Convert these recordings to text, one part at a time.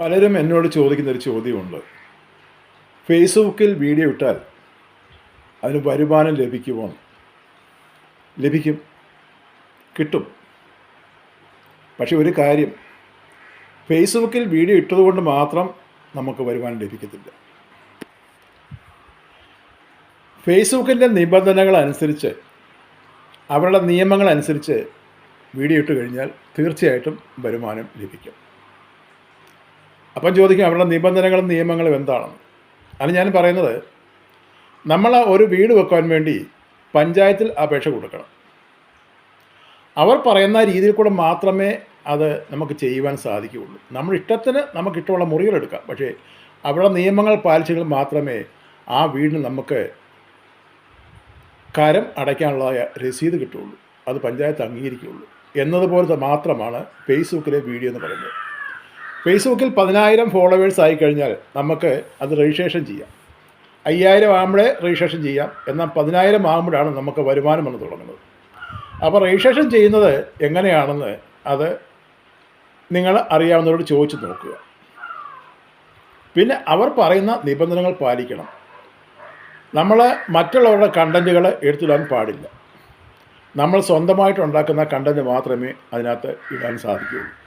പലരും എന്നോട് ചോദിക്കുന്ന ഒരു ചോദ്യമുണ്ട്. ഫേസ്ബുക്കിൽ വീഡിയോ ഇട്ടാൽ അതിന് വരുമാനം ലഭിക്കുമോ? ലഭിക്കും. കിട്ടും. പക്ഷെ ഒരു കാര്യം ഫേസ്ബുക്കിൽ വീഡിയോ ഇട്ടതുകൊണ്ട് മാത്രം നമുക്ക് വരുമാനം ലഭിക്കത്തില്ല. ഫേസ്ബുക്കിന്റെ നിബന്ധനകൾ അനുസരിച്ച് അവരുടെ നിയമങ്ങൾ അനുസരിച്ച് വീഡിയോ ഇട്ട് കഴിഞ്ഞാൽ തീർച്ചയായിട്ടും വരുമാനം ലഭിക്കും. അപ്പം ചോദിക്കും അവരുടെ നിബന്ധനകളും നിയമങ്ങളും എന്താണ് അത് ഞാൻ പറയുന്നത് നമ്മൾ ഒരു വീട് വെക്കാൻ വേണ്ടി പഞ്ചായത്തിൽ അപേക്ഷ കൊടുക്കണം. അവർ പറയുന്ന രീതിയിൽ കൂടെ മാത്രമേ അത് നമുക്ക് ചെയ്യുവാൻ സാധിക്കുകയുള്ളൂ. നമ്മൾ ഇഷ്ടത്തിന് നമുക്ക് ഇഷ്ടമുള്ള മുറികളെടുക്കാം പക്ഷേ അവരുടെ നിയമങ്ങൾ പാലിച്ചെങ്കിൽ മാത്രമേ ആ വീടിന് നമുക്ക് കരം അടയ്ക്കാനുള്ളതായ രസീത് കിട്ടുകയുള്ളൂ. അത് പഞ്ചായത്ത് അംഗീകരിക്കുകയുള്ളൂ. എന്നതുപോലത്തെ മാത്രമാണ് ഫേസ്ബുക്കിലെ വീഡിയോ എന്ന് പറയുന്നത്. ഫേസ്ബുക്കിൽ പതിനായിരം ഫോളോവേഴ്സ് ആയി കഴിഞ്ഞാൽ നമുക്ക് അത് രജിസ്ട്രേഷൻ ചെയ്യാം. അയ്യായിരം ആകുമ്പോഴേ രജിസ്ട്രേഷൻ ചെയ്യാം. എന്നാൽ പതിനായിരം ആകുമ്പോഴാണ് നമുക്ക് വരുമാനം വന്ന് തുടങ്ങുന്നത്. അപ്പോൾ രജിസ്ട്രേഷൻ ചെയ്യുന്നത് എങ്ങനെയാണെന്ന് അത് നിങ്ങൾ അറിയാവുന്നവരോട് ചോദിച്ചു നോക്കുക. പിന്നെ അവർ പറയുന്ന നിബന്ധനകൾ പാലിക്കണം. നമ്മൾ മറ്റുള്ളവരുടെ കണ്ടന്റുകൾ എടുത്തിടാൻ പാടില്ല. നമ്മൾ സ്വന്തമായിട്ട് ഉണ്ടാക്കുന്ന കണ്ടന്റ് മാത്രമേ അതിനകത്ത് ഇടാൻ സാധിക്കുകയുള്ളൂ.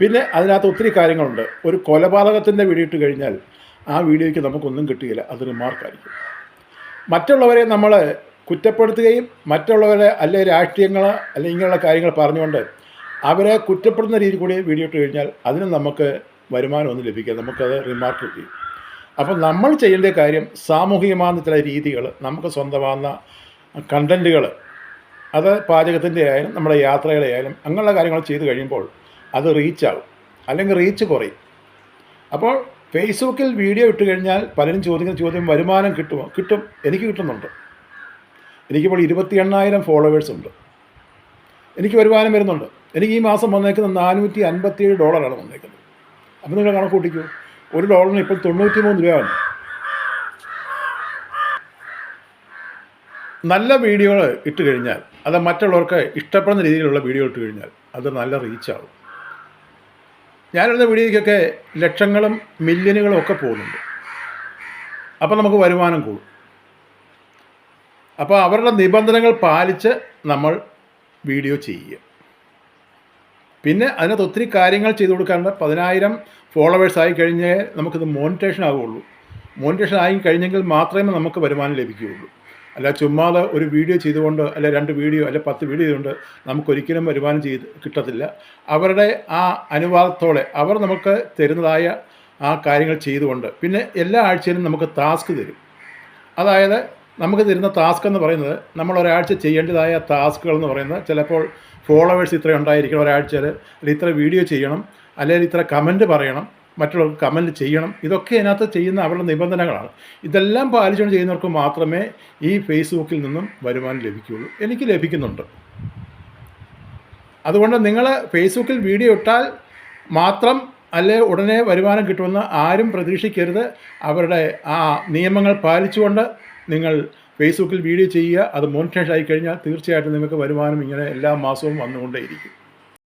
പിന്നെ അതിനകത്ത് ഒത്തിരി കാര്യങ്ങളുണ്ട്. ഒരു കൊലപാതകത്തിന്റെ വീഡിയോ ഇട്ട് കഴിഞ്ഞാൽ ആ വീഡിയോയ്ക്ക് നമുക്കൊന്നും കിട്ടുകയില്ല അതൊരു മാർക്കായിരിക്കും മറ്റുള്ളവരെ നമ്മൾ കുറ്റപ്പെടുത്തുകയും മറ്റുള്ളവരെ അല്ലെ രാഷ്ട്രീയങ്ങൾ അല്ലെങ്കിൽ ഇങ്ങനെയുള്ള കാര്യങ്ങൾ പറഞ്ഞുകൊണ്ട് അവരെ കുറ്റപ്പെടുന്ന രീതി കൂടി വീഡിയോ ഇട്ട് കഴിഞ്ഞാൽ അതിന് നമുക്ക് വരുമാനമൊന്നും ലഭിക്കുക നമുക്കത് റിമാർക്ക് ചെയ്യും അപ്പം നമ്മൾ ചെയ്യേണ്ട കാര്യം സാമൂഹികമാകുന്ന ചില രീതികൾ നമുക്ക് സ്വന്തമാകുന്ന കണ്ടന്റുകൾ അത് പാചകത്തിന്റെ ആയാലും നമ്മുടെ യാത്രകളെ ആയാലും അങ്ങനെയുള്ള കാര്യങ്ങൾ ചെയ്തു കഴിയുമ്പോൾ അത് റീച്ചാകും അല്ലെങ്കിൽ റീച്ച് കുറയും. അപ്പോൾ ഫേസ്ബുക്കിൽ വീഡിയോ ഇട്ട് കഴിഞ്ഞാൽ പലരും ചോദിക്കുന്ന ചോദ്യം വരുമാനം കിട്ടുമോ? കിട്ടും. എനിക്ക് കിട്ടുന്നുണ്ട്. എനിക്കിപ്പോൾ ഇരുപത്തി എണ്ണായിരം ഫോളോവേഴ്സ് ഉണ്ട്. എനിക്ക് വരുമാനം വരുന്നുണ്ട്. എനിക്ക് ഈ മാസം വന്നേക്കുന്നത് നാനൂറ്റി അൻപത്തിയേഴ് ഡോളറാണ് വന്നേക്കുന്നത്. അപ്പോൾ നിങ്ങൾ കണക്ക് കൂട്ടിക്കൂ. ഒരു ഡോളറിന് ഇപ്പോൾ തൊണ്ണൂറ്റി മൂന്ന് രൂപയാണ് നല്ല വീഡിയോകൾ ഇട്ട് കഴിഞ്ഞാൽ അത് മറ്റുള്ളവർക്ക് ഇഷ്ടപ്പെടുന്ന രീതിയിലുള്ള വീഡിയോ ഇട്ട് കഴിഞ്ഞാൽ അത് നല്ല റീച്ചാകും ഞാനിടുന്ന വീഡിയോയ്ക്കൊക്കെ ലക്ഷങ്ങളും മില്യനുകളും ഒക്കെ പോകുന്നുണ്ട്. അപ്പോൾ നമുക്ക് വരുമാനം കൂടും. അപ്പോൾ അവരുടെ നിബന്ധനകൾ പാലിച്ച് നമ്മൾ വീഡിയോ ചെയ്യുക. പിന്നെ അതിനകത്ത് ഒത്തിരി കാര്യങ്ങൾ ചെയ്തു കൊടുക്കാറുണ്ട്. പതിനായിരം ഫോളോവേഴ്സ് ആയി കഴിഞ്ഞേ നമുക്കിത് മോണിറ്റേഷൻ ആവുകയുള്ളൂ. മോണിറ്റേഷൻ ആയി കഴിഞ്ഞെങ്കിൽ മാത്രമേ നമുക്ക് വരുമാനം ലഭിക്കുകയുള്ളൂ. അല്ല ചുമ്മാതെ ഒരു വീഡിയോ ചെയ്തുകൊണ്ട് അല്ലെ രണ്ട് വീഡിയോ അല്ലെ പത്ത് വീഡിയോ ചെയ്തുകൊണ്ട് നമുക്കൊരിക്കലും വരുമാനം ചെയ്ത് കിട്ടത്തില്ല. അവരുടെ ആ അനുവാദത്തോടെ അവർ നമുക്ക് തരുന്നതായ ആ കാര്യങ്ങൾ ചെയ്തുകൊണ്ട് പിന്നെ എല്ലാ ആഴ്ചയിലും നമുക്ക് ടാസ്ക് തരും. അതായത് നമുക്ക് തരുന്ന ടാസ്ക് എന്ന് പറയുന്നത് നമ്മൾ ഒരാഴ്ച ചെയ്യേണ്ടതായ ടാസ്കുകൾ എന്ന് പറയുന്നത് ചിലപ്പോൾ ഫോളോവേഴ്സ് ഇത്ര ഉണ്ടായിരിക്കണം ഒരാഴ്ചയിൽ അല്ലെങ്കിൽ ഇത്ര വീഡിയോ ചെയ്യണം അല്ലെങ്കിൽ ഇത്ര കമന്റ് പറയണം. മറ്റുള്ളവർക്ക് കമന്റ് ചെയ്യണം. ഇതൊക്കെ അതിനകത്ത് ചെയ്യുന്ന അവരുടെ നിബന്ധനകളാണ്. ഇതെല്ലാം പാലിച്ചുകൊണ്ട് ചെയ്യുന്നവർക്ക് മാത്രമേ ഈ ഫേസ്ബുക്കിൽ നിന്നും വരുമാനം ലഭിക്കുകയുള്ളൂ. എനിക്ക് ലഭിക്കുന്നുണ്ട്. അതുകൊണ്ട് നിങ്ങൾ ഫേസ്ബുക്കിൽ വീഡിയോ ഇട്ടാൽ മാത്രം അല്ലെ ഉടനെ വരുമാനം കിട്ടുമെന്ന് ആരും പ്രതീക്ഷിക്കരുത്. അവരുടെ ആ നിയമങ്ങൾ പാലിച്ചുകൊണ്ട് നിങ്ങൾ ഫേസ്ബുക്കിൽ വീഡിയോ ചെയ്യുക. അത് മോണിറ്റൈസ് ആയി കഴിഞ്ഞാൽ തീർച്ചയായിട്ടും നിങ്ങൾക്ക് വരുമാനം ഇങ്ങനെ എല്ലാ മാസവും വന്നുകൊണ്ടേയിരിക്കും.